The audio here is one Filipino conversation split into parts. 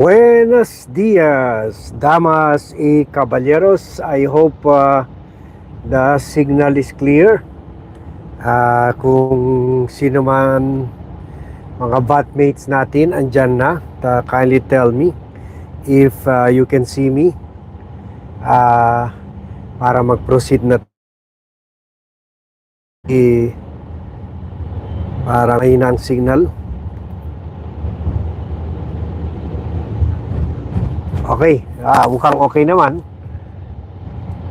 Buenos dias, damas y caballeros. I hope uh, the signal is clear. Ah, kung sino man mga batmates natin andyan na, ta- kindly tell me if uh, you can see me Ah, para mag-proceed na para may ng signal. Okay. Ah, mukhang okay naman.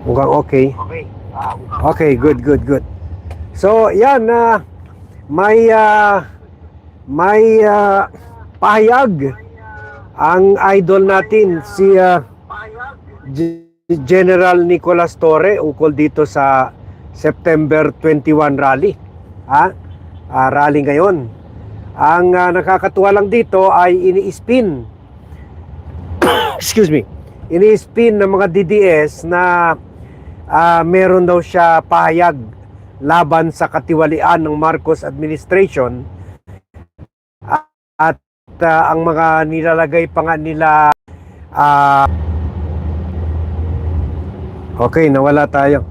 Mukhang okay. Okay. Ah, Okay, good, good, good. So, yan na may ah, may ah, pahayag ang idol natin si G- General Nicolas Torre ukol dito sa September 21 rally. Ha? Ah, rally ngayon. Ang ah, nakakatuwa lang dito ay ini-spin excuse me, ini-spin ng mga DDS na ah, meron daw siya pahayag laban sa katiwalian ng Marcos administration. At ah, ang mga nilalagay pa nga nila ah, okay nawala tayo.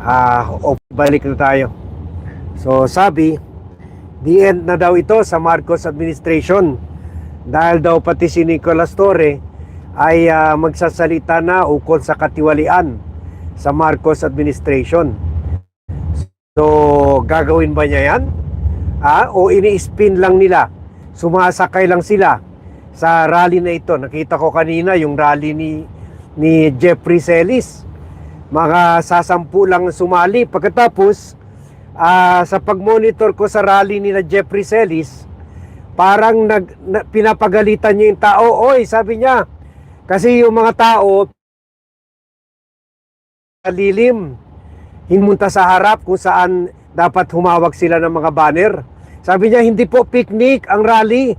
Ah, o balik na tayo. So sabi the end na daw ito sa Marcos administration dahil daw pati si Nicolas Torre ay ah, magsasalita na ukol sa katiwalian sa Marcos administration. So, gagawin ba niya yan? Ah, o ini-spin lang nila? Sumasakay lang sila sa rally na ito. Nakita ko kanina yung rally ni, ni Jeffrey Celis. Mga sasampu lang sumali. Pagkatapos, ah, sa pag-monitor ko sa rally ni na Jeffrey Celis, parang nag, na, pinapagalitan niya yung tao. Oy, sabi niya, kasi yung mga tao, lilim, himunta sa harap kung saan dapat humawak sila ng mga banner. Sabi niya, hindi po picnic ang rally.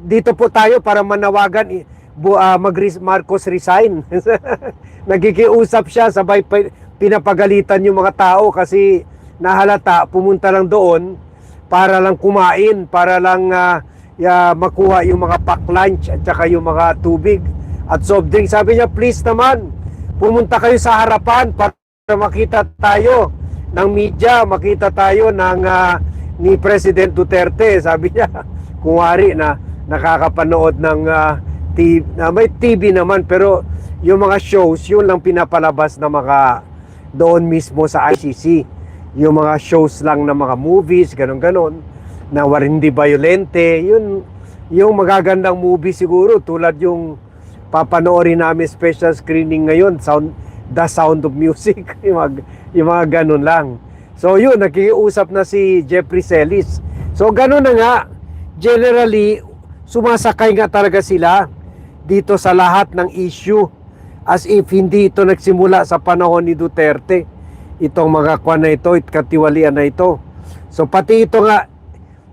Dito po tayo para manawagan bu, ah, mag Marcos resign. Nagikiusap siya, sabay pa- pinapagalitan yung mga tao kasi nahalata, pumunta lang doon para lang kumain, para lang ah, ya, makuha yung mga pack lunch at saka yung mga tubig at soft drink. Sabi niya, please naman, pumunta kayo sa harapan para makita tayo ng media, makita tayo ng ah, ni President Duterte. Sabi niya, kuwari na nakakapanood ng ah, TV, na may TV naman pero yung mga shows, yun lang pinapalabas na mga doon mismo sa ICC. Yung mga shows lang ng mga movies, ganun-ganon, na hindi violente, yun, yung magagandang movie siguro tulad yung papanoorin namin special screening ngayon, sound, The Sound of Music, yung mga, yung mga ganun lang. So yun, nakikiusap na si Jeffrey Celis. So ganun na nga, generally, sumasakay nga talaga sila dito sa lahat ng issue as if hindi ito nagsimula sa panahon ni Duterte. Itong mga kwan na ito, it katiwalian na ito. So pati ito nga,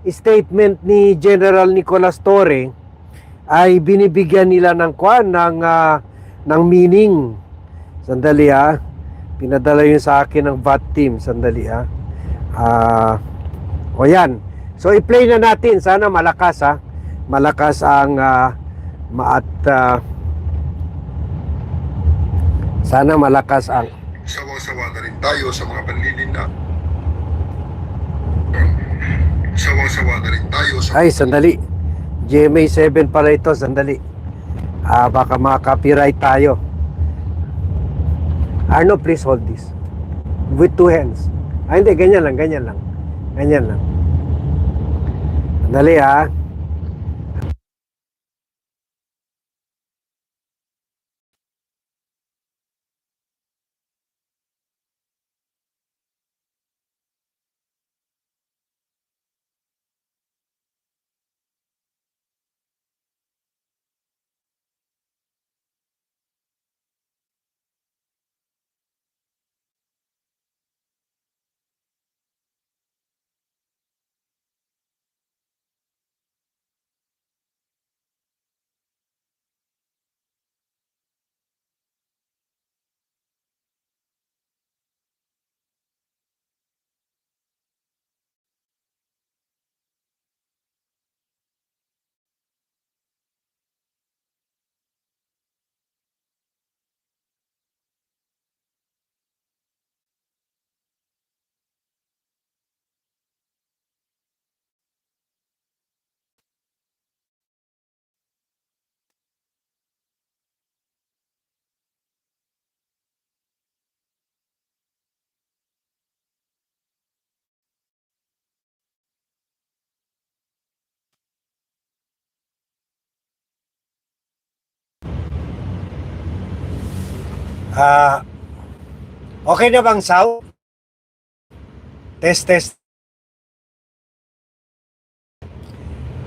statement ni General Nicolas Torre ay binibigyan nila ng kwan ng ah, ng meaning. Sandali ha. Pinadala yun sa akin ng VAT team. Sandali ha. Ah, o yan. So i-play na natin. Sana malakas ha. Malakas ang ah, maat ah, sana malakas ang Sawang-sawa na rin tayo sa mga panlilina. Sawang-sawa na rin tayo sa Ay, sandali. GMA 7 pala ito, sandali. Ah, baka maka-copyright tayo. Arno, please hold this. With two hands. Ah, hindi, ganyan lang, ganyan lang. Ganyan lang. Sandali ah. Ah, okay na bang sound? Test, test.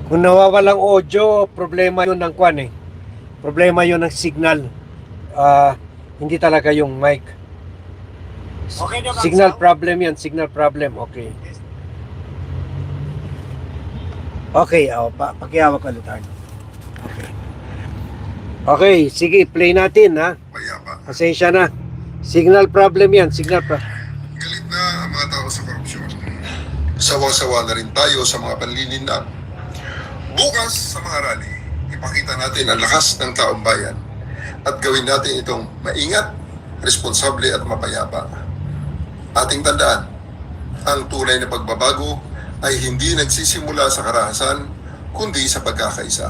Kung nawawalang audio, problema yun ng kwan eh. Problema yun ng signal. Ah, hindi talaga yung mic. Okay na bang Signal sound? problem yan, signal problem. Okay. Okay, oh, pa pakihawak ulit tayo. Okay. Okay, sige, play natin ha. Pasensya na. Signal problem yan, signal problem. Galit na ang mga tao sa korupsyon. Sawang-sawa na rin tayo sa mga panlilinlang. Bukas sa mga rally, ipakita natin ang lakas ng taong bayan at gawin natin itong maingat, responsable at mapayapa. Ating tandaan, ang tunay na pagbabago ay hindi nagsisimula sa karahasan, kundi sa pagkakaisa.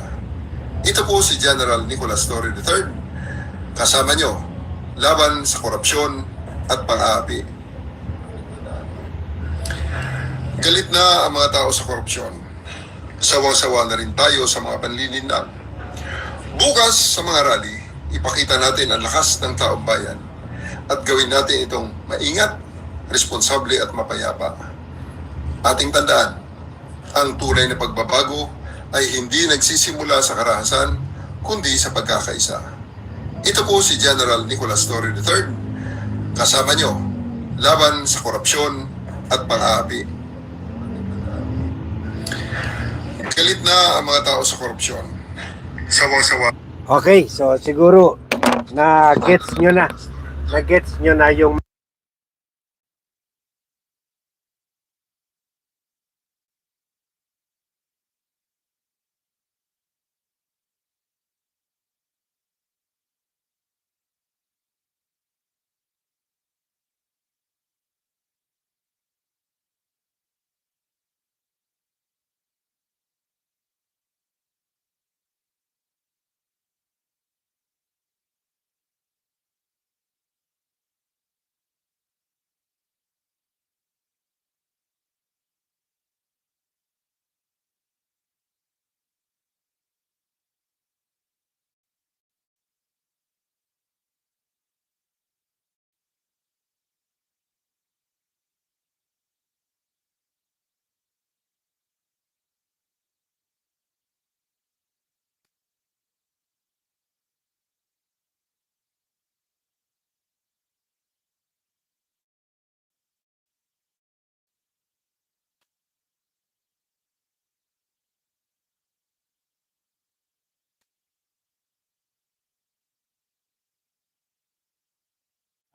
Ito po si General Nicolas Torre III. Kasama nyo, laban sa korupsyon at pang-aapi. Galit na ang mga tao sa korupsyon. Sawang-sawa na rin tayo sa mga panlilinlang. Bukas sa mga rally, ipakita natin ang lakas ng taong bayan at gawin natin itong maingat, responsable at mapayapa. Ating tandaan, ang tunay na pagbabago ay hindi nagsisimula sa karahasan, kundi sa pagkakaisa. Ito po si General Nicolas Torre III. Kasama nyo, laban sa korupsyon at pang-aapi. Galit na ang mga tao sa korupsyon. Sawang-sawa. Okay, so siguro na gets nyo na. Na gets nyo na yung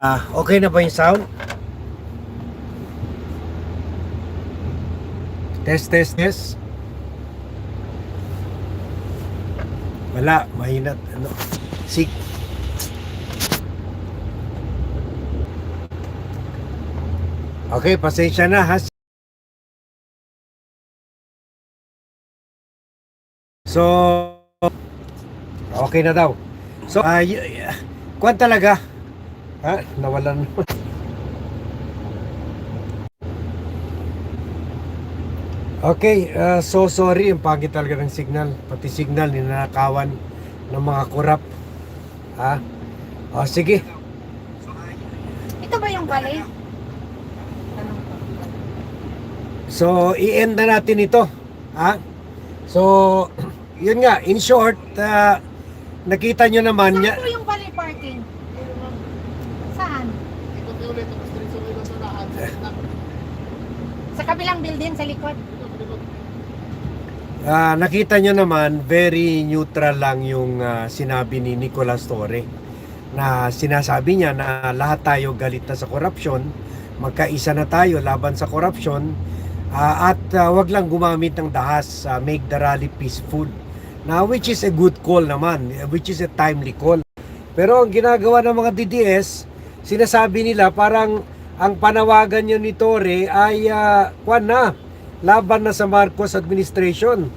Ah, okay na ba yung sound? Test, test, test. Wala, mahinat. Ano? Sig. Okay, pasensya na ha. So, okay na daw. So, y- kwan talaga. Ha? Nawalan. okay, uh, so sorry. Ang pangit talaga ng signal. Pati signal, ninanakawan ng mga kurap. Ha? O, sige. Ito ba yung bali? So, i-end na natin ito. Ha? So, yun nga, in short, ah, nakita nyo naman, Saan po yung bali parking? Saan? Sa kabilang building, sa likod. Ah, nakita nyo naman, very neutral lang yung ah, sinabi ni Nicolas Torre na sinasabi niya na lahat tayo galit na sa korupsyon, magkaisa na tayo laban sa korupsyon ah, at ah, wag lang gumamit ng dahas, ah, make the rally peaceful. Na which is a good call naman, which is a timely call. Pero ang ginagawa ng mga DDS, sinasabi nila parang ang panawagan nyo ni Torre ay uh, kwan na, laban na sa Marcos administration.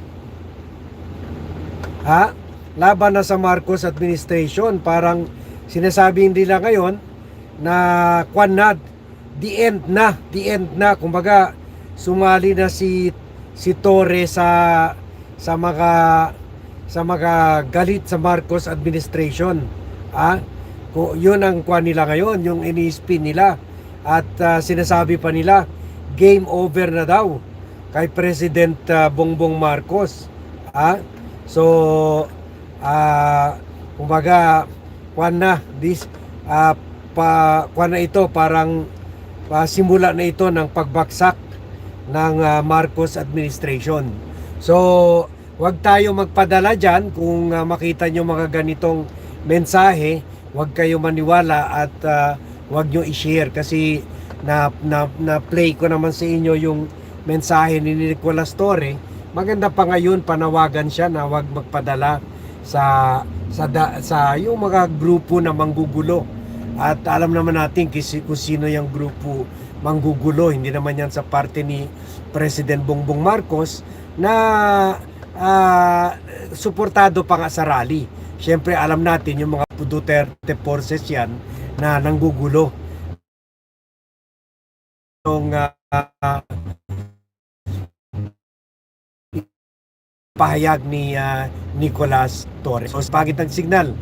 Ha? Laban na sa Marcos administration. Parang sinasabi nila ngayon na kwan na, the end na, the end na. Kumbaga, sumali na si si Torre sa sa mga sa mga galit sa Marcos administration. Ha? Ku- Yun ang kuha nila ngayon, yung ini-spin nila. At ah, sinasabi pa nila, game over na daw kay President ah, Bongbong Marcos. Ah, so, ah, kumbaga, kuha na, this, ah, pa, kuha na ito, parang ah, simula na ito ng pagbaksak ng ah, Marcos administration. So, wag tayo magpadala dyan kung ah, makita nyo mga ganitong mensahe, wag kayo maniwala at ah, wag nyo i-share kasi na, na, na play ko naman sa inyo yung mensahe ni Nicolas Torre. Maganda pa ngayon panawagan siya na wag magpadala sa sa da, sa yung mga grupo na manggugulo. At alam naman natin kisi, kung sino yung grupo manggugulo. Hindi naman yan sa parte ni President Bongbong Marcos na ah, suportado pa nga sa rally. Siyempre alam natin yung mga Duterte forces yan na nanggugulo. Yung ah, pahayag ni ah, Nicolas Torres. So, pagit ng signal